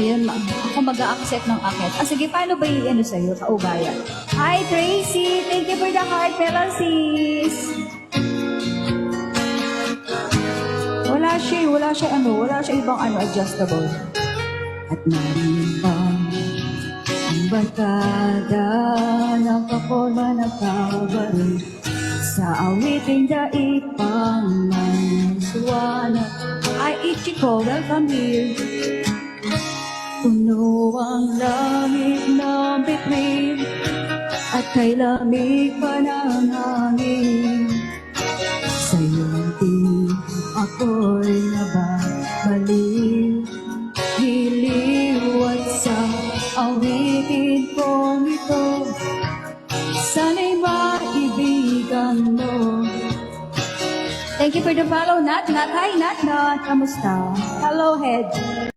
ma- ako mag-a-accept ng akit. Ah, sige, paano ba yung ano sa'yo, kaugaya? Hi, Tracy! Thank you for the heart, Meron sis! Wala siya, wala siya ano, wala siya ibang ano, adjustable. At narin pa ang barkada ng kaporma ng kabarin sa awiting daig pang suwana. Ay, Ichiko, welcome here. Puno ang langit ng bituin at kay lamig pa ng hangin. Sa iyong tingin ako'y nababaliw Giliw at sa awitin kong ito Sana'y maibigan mo Thank you for the follow, Nat. Nat, hi, Nat, Nat. Kamusta? Hello, Head.